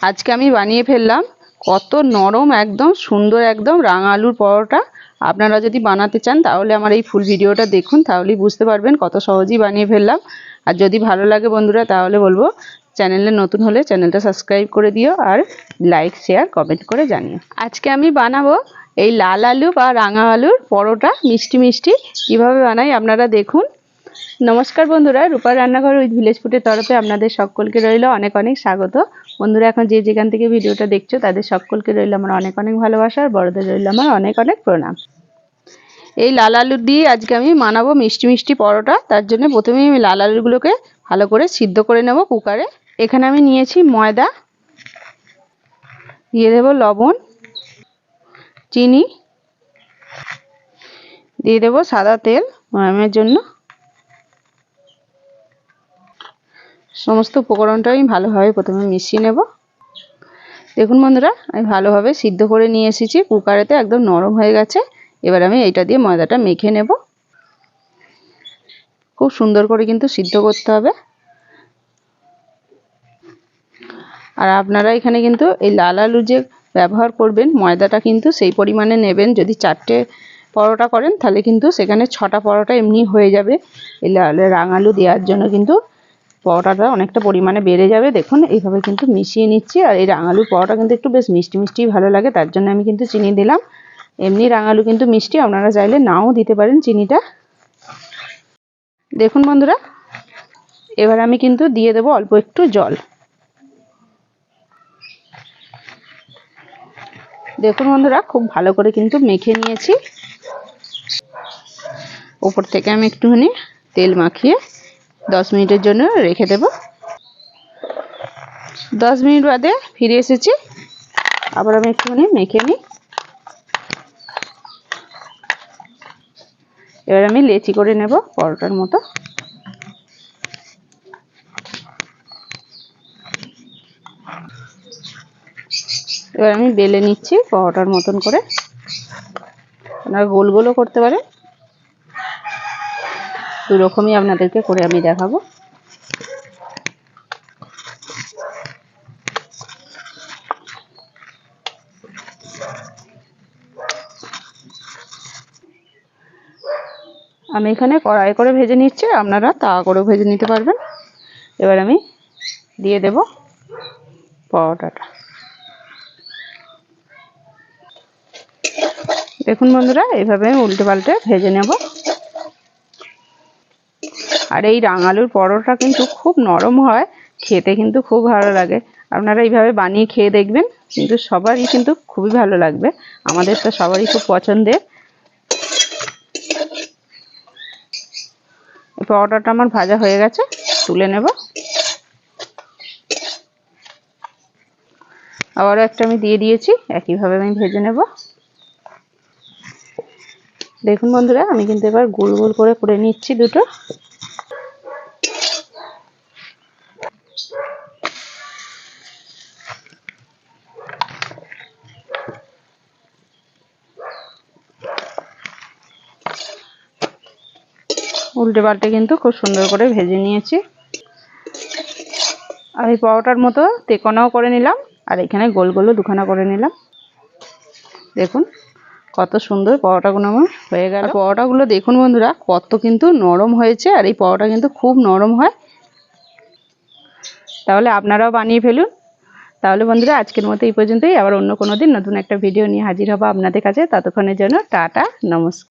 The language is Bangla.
আজকে আমি বানিয়ে ফেললাম কত নরম একদম, সুন্দর একদম রাঙা আলুর পরোটা। আপনারা যদি বানাতে চান তাহলে আমার এই ফুল ভিডিওটা দেখুন, তাহলেই বুঝতে পারবেন কত সহজেই বানিয়ে ফেললাম। আর যদি ভালো লাগে বন্ধুরা, তাহলে বলব চ্যানেলে নতুন হলে চ্যানেলটা সাবস্ক্রাইব করে দিও আর লাইক, শেয়ার, কমেন্ট করে জানিও। আজকে আমি বানাবো এই লাল আলু বা রাঙা আলুর পরোটা, মিষ্টি মিষ্টি। কীভাবে বানাই আপনারা দেখুন। নমস্কার বন্ধুরা রূপার রান্নাঘর উইথ ভিলেজ ফুডের তরফে আপনাদের সকলকে রইল অনেক অনেক স্বাগত। বন্ধুরা, এখন যে যেখান থেকে ভিডিওটা দেখছ, তাদের সকলকে রইল আমার অনেক অনেক ভালোবাসা, আর বড়দের রইল আমার অনেক অনেক প্রণাম। এই লাল আলু দিয়ে আজকে আমি মানাবো মিষ্টি মিষ্টি পরোটা। তার জন্য প্রথমেই আমি লাল আলুগুলোকে ভালো করে সিদ্ধ করে নেব কুকারে। এখানে আমি নিয়েছি ময়দা, দিয়ে দেব লবণ, চিনি, দিয়ে দেব সাদা তেল ময়ামের জন্য। সমস্ত উপকরণটা আমি ভালোভাবে প্রথমে মিশিয়ে নেব। দেখুন বন্ধুরা, আমি ভালোভাবে সিদ্ধ করে নিয়ে এসেছি। কুকারেতে একদম নরম হয়ে গেছে। এবার আমি এইটা দিয়ে ময়দাটা মেখে নেব। খুব সুন্দর করে কিন্তু সিদ্ধ করতে হবে। আর আপনারা এখানে কিন্তু এই লাল আলু যে ব্যবহার করবেন, ময়দাটা কিন্তু সেই পরিমাণে নেবেন। যদি চারটে পরোটা করেন, তাহলে কিন্তু সেখানে ছটা পরোটা এমনি হয়ে যাবে। এই লাল রাঙালু দেওয়ার জন্য কিন্তু পরোটাটা অনেকটা পরিমাণে বেড়ে যাবে। দেখুন, এইভাবে কিন্তু মিশিয়ে নিচ্ছি। আর এই রাঙালুর পরোটা কিন্তু একটু বেশ মিষ্টি মিষ্টি ভালো লাগে, তার জন্য আমি কিন্তু চিনি দিলাম। এমনি রাঙালু কিন্তু মিষ্টি, আপনারা চাইলে নাও দিতে পারেন চিনিটা। দেখুন বন্ধুরা, এবার আমি কিন্তু দিয়ে দেব অল্প একটু জল। দেখুন বন্ধুরা, খুব ভালো করে কিন্তু মেখে নিয়েছি। ওপর থেকে আমি একটুখানি তেল মাখিয়ে দশ মিনিটের জন্য রেখে দেব। দশ মিনিট বাদে ফিরে এসেছি। আবার আমি একটুখানি মেখে নিই। এবার আমি লেচি করে নেব পরোটার মতো। এবার আমি বেলে নিচ্ছি পরোটার মতন করে। আপনারা গোল গোলও করতে পারেন। দু রকমই আপনাদেরকে করে আমি দেখাবো। আমি এখানে কড়াই করে ভেজে নিচ্ছি, আপনারা তা করেও ভেজে নিতে পারবেন। এবার আমি দিয়ে দেব পরোটাটা। দেখুন বন্ধুরা, এইভাবে আমি উল্টে পাল্টে ভেজে নেব। আর এই রাঙালুর পরোটা কিন্তু খুব নরম হয়, খেতে কিন্তু খুব ভালো লাগে। আপনারা এইভাবে বানিয়ে খেয়ে দেখবেন, কিন্তু সবারই কিন্তু খুবই ভালো লাগবে। আমাদের তো সবারই খুব পছন্দের। পরোটাটা আমার ভাজা হয়ে গেছে, তুলে নেব। আবারও একটা আমি দিয়ে দিয়েছি, একইভাবে আমি ভেজে নেব। দেখুন বন্ধুরা, আমি কিন্তু এবার গোল গোল করে করে নিচ্ছি দুটো। উল্টে পাল্টে কিন্তু খুব সুন্দর করে ভেজে নিয়েছি। আর এই পরোটার মতো তেকোনাও করে নিলাম, আর এখানে গোল গোলও দুখানা করে নিলাম। দেখুন কত সুন্দর পরোটাগুলো আমার হয়ে গেল। পরোটাগুলো দেখুন বন্ধুরা, কত কিন্তু নরম হয়েছে, আর এই পরোটা কিন্তু খুব নরম হয়। তাহলে আপনারাও বানিয়ে ফেলুন। তাহলে বন্ধুরা, আজকের মতো এই পর্যন্তই। আবার অন্য কোনো দিন নতুন একটা ভিডিও নিয়ে হাজির হব আপনাদের কাছে। ততক্ষণের জন্য টাটা, নমস্কার।